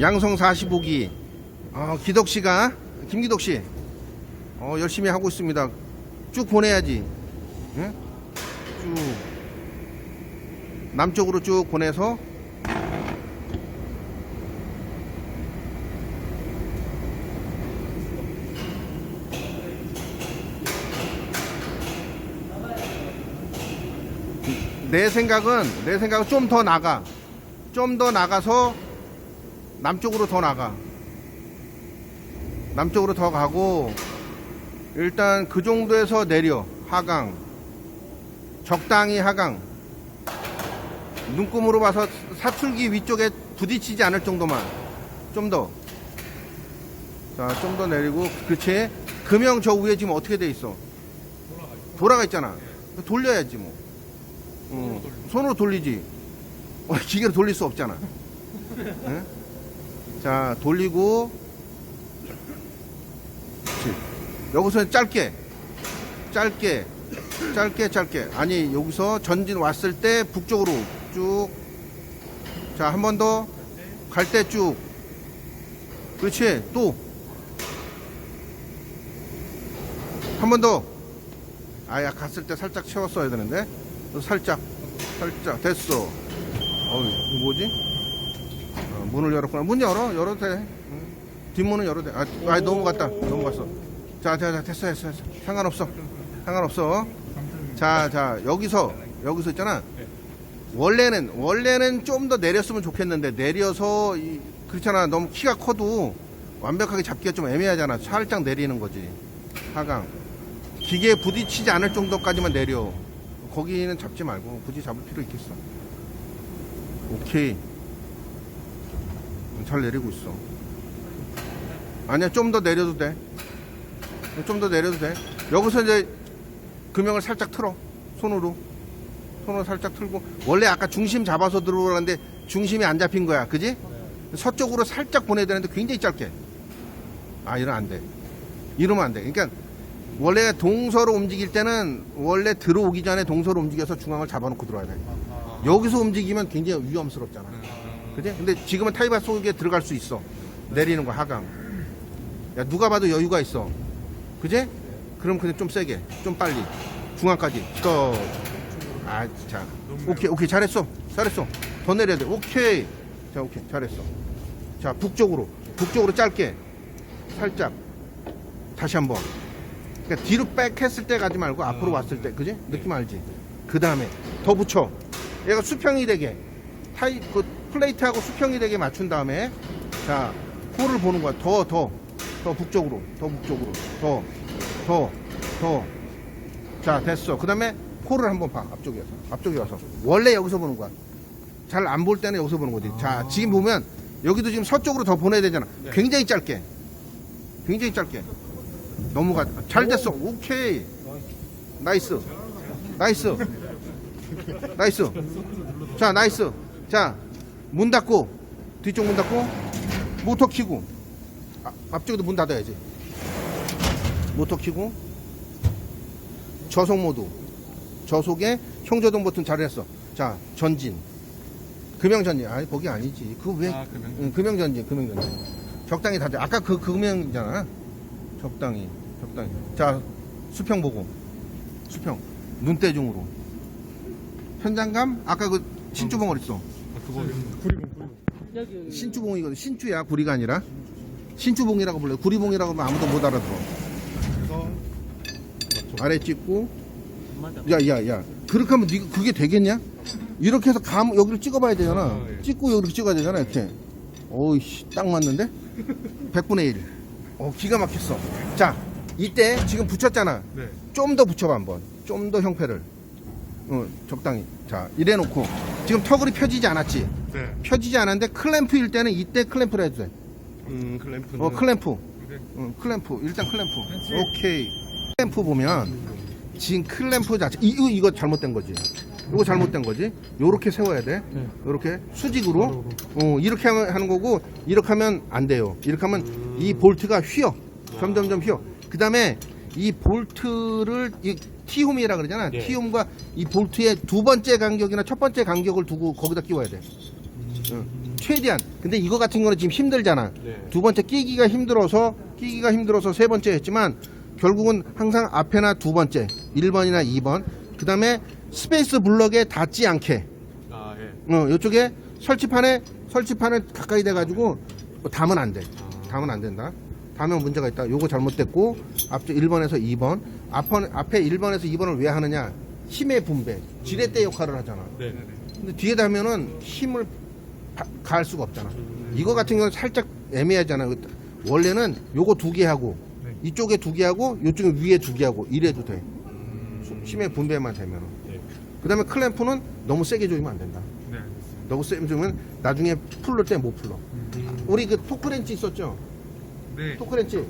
양성 45기 어, 기덕 씨가 김기덕 씨 어, 열심히 하고 있습니다. 쭉 보내야지. 응? 쭉 남쪽으로 쭉 보내서 내 생각은 내 생각은 좀 더 나가 좀 더 나가서 남쪽으로 더 나가. 남쪽으로 더 가고 일단 그 정도에서 내려. 하강. 적당히 하강. 눈금으로 봐서 사출기 위쪽에 부딪히지 않을 정도만. 좀 더. 자 좀 더 내리고 그렇지? 금형 저 위에 지금 어떻게 돼 있어? 돌아가 있잖아. 돌려야지 뭐. 어, 손으로 돌리지. 어, 기계로 돌릴 수 없잖아. 예? 자 돌리고. 여기서 짧게. 짧게. 짧게 짧게. 아니 여기서 전진 왔을 때 북쪽으로 쭉. 자 한 번 더. 갈 때 쭉. 그렇지? 또. 한 번 더. 아야 갔을 때 살짝 채웠어야 되는데. 또 살짝 살짝. 됐어. 어우 이거 뭐지? 어, 문을 열었구나. 문 열어 열어도 돼. 응. 뒷문은 열어도 돼. 아, 아 넘어갔다. 넘어갔어. 자, 자, 자 됐어 됐어 됐어. 상관없어. 상관없어. 자, 자 여기서 여기서 있잖아. 원래는 원래는 좀 더 내렸으면 좋겠는데 내려서 이, 그렇잖아. 너무 키가 커도 완벽하게 잡기가 좀 애매하잖아. 살짝 내리는 거지. 하강. 기계에 부딪히지 않을 정도까지만 내려. 거기는 잡지 말고 굳이 잡을 필요 있겠어? 오케이 잘 내리고 있어. 아니야 좀 더 내려도 돼. 좀 더 내려도 돼. 여기서 이제 금형을 살짝 틀어. 손으로. 손으로 살짝 틀고. 원래 아까 중심 잡아서 들어오라는데 중심이 안 잡힌 거야. 그지? 서쪽으로 살짝 보내야 되는데 굉장히 짧게. 아 이러면 안돼. 이러면 안돼. 그러니까 원래 동서로 움직일 때는 원래 들어오기 전에 동서로 움직여서 중앙을 잡아놓고 들어와야 돼. 여기서 움직이면 굉장히 위험스럽잖아 그지? 근데 지금은 타이바 속에 들어갈 수 있어. 내리는 거 하강. 야 누가 봐도 여유가 있어. 그지? 그럼 그냥 좀 세게 좀 빨리. 중앙까지. 스톱 아, 자, 오케이, 오케이, 잘했어, 잘했어. 더 내려야 돼. 오케이, 자, 오케이, 잘했어. 자, 북쪽으로, 북쪽으로 짧게, 살짝. 다시 한번. 그러니까 뒤로 백 했을 때 가지 말고 앞으로 왔을 때, 그지? 느낌 알지? 그 다음에 더 붙여. 얘가 수평이 되게. 타이 그 플레이트하고 수평이 되게 맞춘 다음에 자 코를 보는 거야. 더, 더, 더 북쪽으로, 더 북쪽으로, 더, 더, 더. 자, 됐어. 그 다음에 코를 한번 봐. 앞쪽에 와서. 앞쪽에 와서. 원래 여기서 보는 거야. 잘 안 볼 때는 여기서 보는 거지. 자, 지금 보면 여기도 지금 서쪽으로 더 보내야 되잖아. 굉장히 짧게. 굉장히 짧게. 넘어가. 잘 됐어. 오케이. 나이스. 나이스. 나이스. 자, 나이스. 자, 문 닫고. 뒤쪽 문 닫고. 모터 키고. 아, 앞쪽에도 문 닫아야지. 모터 키고. 저속 모드. 저속에 형조동 버튼 잘했어. 자, 전진. 금형 전진. 아니, 거기 아니지. 그거 왜? 아, 금형? 응, 금형 전진, 금형 전진. 적당히 다져. 아까 그 금형이잖아. 적당히, 적당히. 자, 수평 보고. 수평. 눈대중으로. 현장감? 아까 그 신주봉 어딨어? 아, 그거 구리봉 구리봉. 신주봉이거든. 신주야, 구리가 아니라. 신주봉이라고 불러요. 구리봉이라고 하면 아무도 못 알아들어. 그래서 아래 찍고 야야야 그렇게 하면 니 그게 되겠냐? 이렇게 해서 감 여기를 찍어봐야 되잖아 아, 예. 찍고 여기를 찍어야 되잖아 이렇게 어이씨 딱 맞는데 100분의 1 어 기가 막혔어 자 이때 지금 붙였잖아 네. 좀 더 붙여봐 한번 좀 더 형태를 어 적당히 자 이래 놓고 지금 터글이 펴지지 않았지 네. 펴지지 않았는데 클램프일 때는 이때 클램프를 해도 돼 음, 클램프는 어, 클램프. 네. 응, 클램프. 일단 클램프. 오케이. 클램프 보면 지금 클램프 자체 이거 이거 잘못된 거지. 이거 잘못된 거지. 요렇게 세워야 돼. 네. 요렇게 수직으로. 어, 이렇게 하면 하는 거고 이렇게 하면 안 돼요. 이렇게 하면 이 볼트가 휘어. 점점점 휘어. 그다음에 이 볼트를 이 T홈이라 그러잖아. 네. T홈과 이 볼트의 두 번째 간격이나 첫 번째 간격을 두고 거기다 끼워야 돼. 어, 최대한. 근데 이거 같은 거는 지금 힘들잖아. 네. 두 번째 끼기가 힘들어서 끼기가 힘들어서 세 번째 했지만 결국은 항상 앞에나 두 번째 1번이나 2번 그다음에 스페이스 블럭에 닿지 않게 아, 예. 어 이쪽에 설치판에 설치판에 가까이 돼 가지고 담으면 안 돼. 담으면 안 된다. 담으면 문제가 있다. 요거 잘못됐고 앞쪽 1번에서 2번 앞에 앞에 1번에서 2번을 왜 하느냐? 힘의 분배, 지렛대 역할을 하잖아. 네. 네. 근데 뒤에 닿으면은 힘을 바- 가할 수가 없잖아. 이거 같은 경우는 살짝 애매하잖아. 원래는 요거 두 개 하고 네. 이쪽에 두 개 하고 이쪽에 위에 두 개 하고 이래도 돼. 힘의 분배만 되면은. 네. 그다음에 클램프는 너무 세게 조이면 안 된다. 네. 너무 세게 조이면 나중에 풀릴 때못 풀러. 음. 우리 그 토크렌치 있었죠? 네. 토크렌치.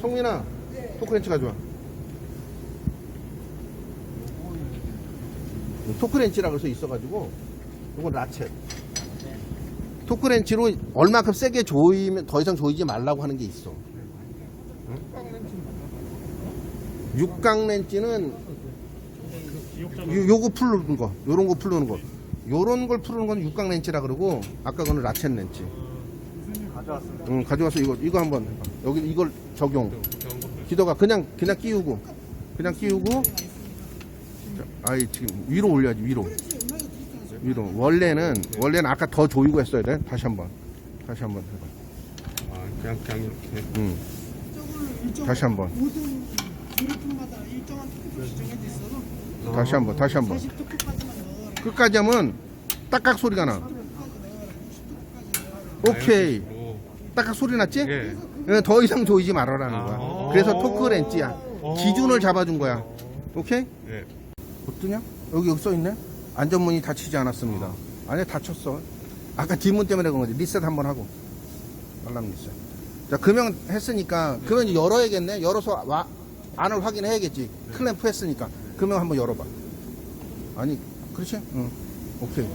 성민아, 토크렌치 가져와. 토크렌치라고 해서 있어가지고, 이건 라쳇. 토크렌치로 얼마큼 세게 조이면 더 이상 조이지 말라고 하는 게 있어. 육각 렌치는 요, 요거 풀는 거, 요런 거 풀는 거. 요런 걸 풀는 건 육각 렌치라 그러고, 아까 그거는 라쳇 렌치. 응, 가져와서 이거, 이거 한번 해봐. 여기 이걸 적용. 기도가 그냥, 그냥 끼우고. 그냥 끼우고. 자, 아이, 지금 위로 올려야지, 위로. 위로. 원래는, 원래는 아까 더 조이고 했어야 돼. 다시 한 번. 다시 한번 해봐. 아, 그냥 그냥 이렇게. 응. 다시 한 번. 모든 그룹마다 일정한 토크가 지정해져 있어서 다시 한 번, 다시 한 번. 40토크까지만 넣어라. 끝까지 하면 딱깍 소리가 나. 30토크까지 넣어라. 60토크까지 넣어라. 오케이. 오. 딱깍 소리 났지? 예. 예, 더 이상 조이지 말아라는 거야. 아. 그래서 토크 렌치야. 어. 기준을 잡아준 거야. 오케이? 예. 어떠냐? 여기 여기 써있네? 안전문이 닫히지 않았습니다. 아니, 닫혔어. 아까 뒷문 때문에 그런 거지. 리셋 한번 하고. 알람 리셋. 자, 금형 했으니까, 금형 이제 열어야겠네? 열어서 와, 안을 확인해야겠지. 클램프 했으니까. 금형 한번 열어봐. 아니, 그렇지? 응. 오케이.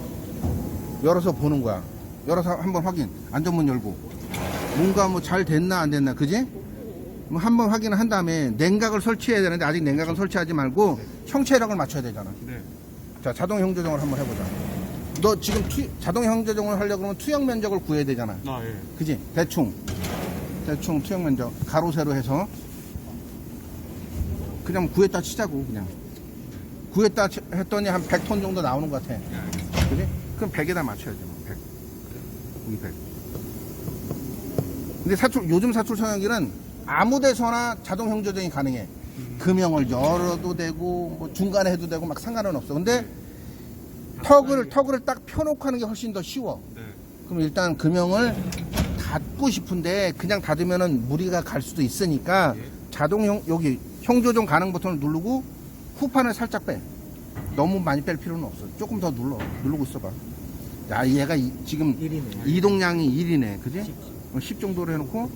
열어서 보는 거야. 열어서 한번 확인. 안전문 열고. 뭔가 뭐 잘 됐나 안 됐나, 그지? 뭐 한번 확인을 한 다음에 냉각을 설치해야 되는데 아직 냉각을 설치하지 말고 형체력을 맞춰야 되잖아. 네. 자, 자동 형조정을 한번 해보자. 너 지금 투- 자동 형조정을 하려고 그러면 투영 면적을 구해야 되잖아. 아, 예. 그지? 대충. 대충 투영 면적. 가로, 세로 해서. 그냥 구했다 치자고, 그냥. 구했다 치- 했더니 한 100톤 정도 나오는 것 같아. 그지? 그럼 100에다 맞춰야지, 뭐. 100. 여기 100. 근데 사출, 요즘 사출 청약기는 아무 데서나 자동 형조정이 가능해. 금형을 열어도 되고, 뭐 중간에 해도 되고, 막 상관은 없어. 근데 터그를, 터그를 딱 펴놓고 하는 게 훨씬 더 쉬워. 네. 그럼 일단 금형을 닫고 싶은데 그냥 닫으면은 무리가 갈 수도 있으니까 자동 형 여기 형조정 가능 버튼을 누르고 후판을 살짝 빼. 너무 많이 뺄 필요는 없어. 조금 더 눌러. 누르고 있어봐. 야 얘가 이- 지금 이동량이 1이네. 그지? 10 정도로 해놓고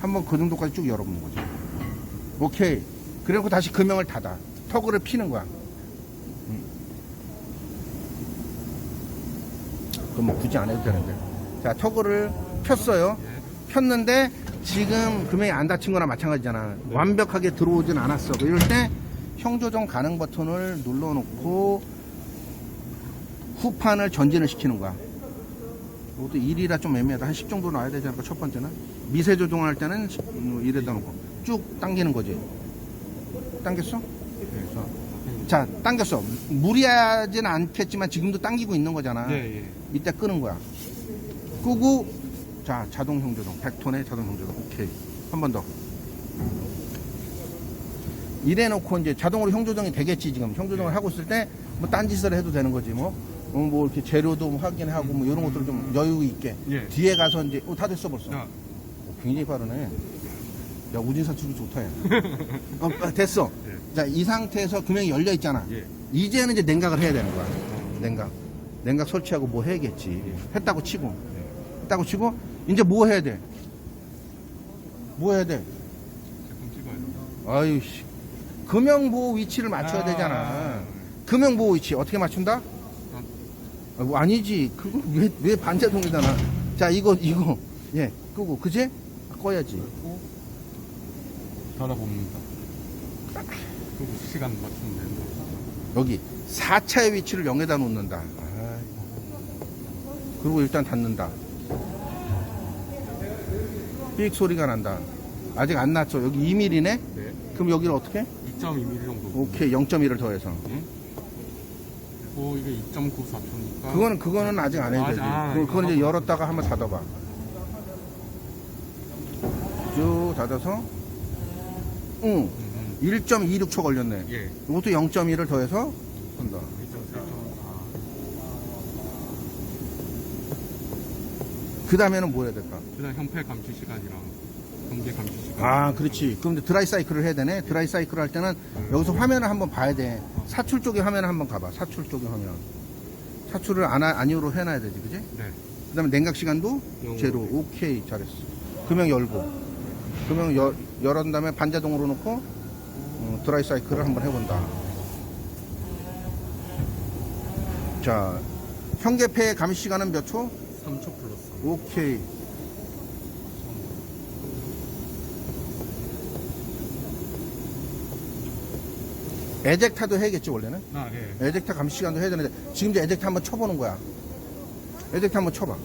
한번 그 정도까지 쭉 열어보는 거지. 오케이. 그리고 다시 금형을 닫아. 터그를 피는 거야. 음. 그럼 뭐 굳이 안 해도 되는데. 자, 터그를 폈어요. 폈는데 지금 금액이 안 닫힌 거나 마찬가지잖아. 완벽하게 들어오진 않았어. 이럴 때 형조정 가능 버튼을 눌러놓고 후판을 전진을 시키는 거야. 이것도 1이라 좀 애매하다. 한 10 정도 나와야 되지 않을까, 첫 번째는. 미세 조정할 때는 1에다 놓고 쭉 당기는 거지. 당겼어? 그래서 자, 당겼어. 무리하진 않겠지만 지금도 당기고 있는 거잖아. 예, 예. 이때 끄는 거야. 끄고 자 자동 형조정 100톤의 자동 형조정 오케이 한 번 더. 이래 놓고 이제 자동으로 형조정이 되겠지 지금 형조정을 하고 있을 때 뭐 딴짓을 해도 되는 거지 뭐. 어, 뭐 이렇게 재료도 확인하고 뭐 이런 것들 좀 여유 있게 예. 뒤에 가서 이제 어, 다 됐어 벌써 아, 어, 굉장히 빠르네 야 우진사 출이 좋다 야 어, 어, 됐어 예. 자 이 상태에서 금형이 열려 있잖아 예. 이제는 이제 냉각을 해야 되는 거야. 냉각. 냉각 설치하고 뭐 해야겠지. 했다고 치고. 했다고 치고, 이제 뭐 해야 돼? 뭐 해야 돼? 제품 찍어요. 아유, 씨. 금형보호 위치를 맞춰야 아. 되잖아. 금형보호 위치 어떻게 맞춘다? 아, 뭐 아니지. 그거 왜, 왜 반자동이잖아. 자, 이거, 이거. 예, 끄고. 그지? 꺼야지. 전화 봅니다. 그리고 시간 맞추면 여기 4차의 위치를 0에다 놓는다. 아이. 그리고 일단 닫는다. 삑 소리가 난다. 아직 안 났죠. 여기 2mm네? 네. 그럼 여기는 어떻게? 2.2mm 정도. 오케이, 0.1을 더해서. 그리고 이게 2.94초니까. 그거는, 그거는 아직 안 해도 아, 되지. 아, 그, 그건 이제 열었다가 한번 닫아봐. 쭉 닫아서, 응, 음, 음. 1.26초 걸렸네. 예. 이것도 0.1을 더해서 한다. 1.4. 그 다음에는 뭐 해야 될까? 그다음 형패 감지 시간이랑 경계 감지 시간. 아, 그렇지. 그럼 이제 드라이 사이클을 해야 되네. 드라이 사이클 할 때는 여기서 화면을 한번 봐야 돼. 사출 쪽에 화면을 한번 가봐. 사출 쪽에 화면. 사출을 안, 하- 아니오로 해놔야 되지, 그지? 네. 그 다음에 냉각 시간도. 제로. 오케이, 잘했어. 금형 열고. 금형 열, 열은 다음에 반자동으로 놓고, 어, 드라이 사이클을 한번 해본다. 자, 현계패 감시 시간은 몇 초? 3초 플러스. 오케이. 에젝타도 해야겠지, 원래는? 아, 예. 에젝타 감시 시간도 해야 되는데, 지금 이제 에젝타 한번 쳐보는 거야. 에젝타 한번 쳐봐.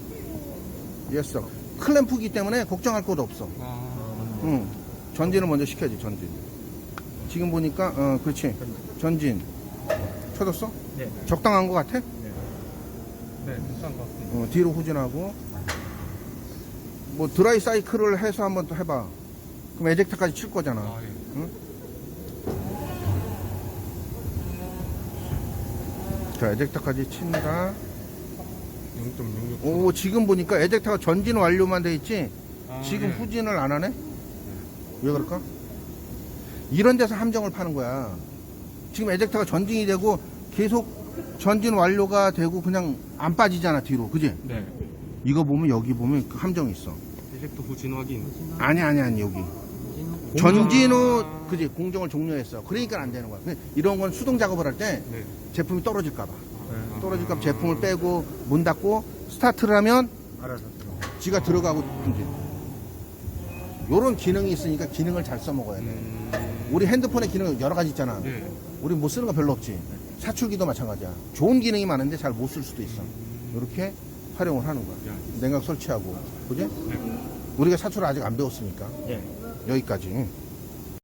예스. 클램프기 때문에 걱정할 것도 없어. 아, 응. 전진을 먼저 시켜야지, 전진. 지금 보니까, 어, 그렇지. 전진. 쳐졌어? 네. 적당한 것 같아? 네, 괜찮은 것 같습니다. 어, 뒤로 후진하고 뭐 드라이 사이클을 해서 한번 또 해봐 그럼 에젝트까지 칠 거잖아 아, 예. 자 에젝트까지 친다 0.66초. 오 지금 보니까 에젝트가 전진 완료만 돼 있지 아, 지금 예. 후진을 안 하네 왜 그럴까? 이런 데서 함정을 파는 거야. 지금 에젝트가 전진이 되고 계속 전진 완료가 되고 그냥 안 빠지잖아 뒤로. 그지? 네. 이거 보면 여기 보면 그 함정이 있어. 이젝트 후진 확인. 아니 아니 아니 여기. 전진 후 그지? 공정을 종료했어. 그러니까 안 되는 거야. 근데 이런 건 수동 작업을 할 때 네. 제품이 떨어질까 봐. 네. 떨어질까 봐 제품을 빼고 문 닫고 스타트를 하면 알아서. 지가 들어가고 이제 요런 기능이 있으니까 기능을 잘 써먹어야 돼. 음, 우리 핸드폰에 기능 여러 가지 있잖아. 예. 우리 못 쓰는 거 별로 없지. 사출기도 마찬가지야. 좋은 기능이 많은데 잘 못 쓸 수도 있어. 이렇게 활용을 하는 거야. 야. 냉각 설치하고. 그지? 네. 우리가 사출을 아직 안 배웠으니까. 네. 여기까지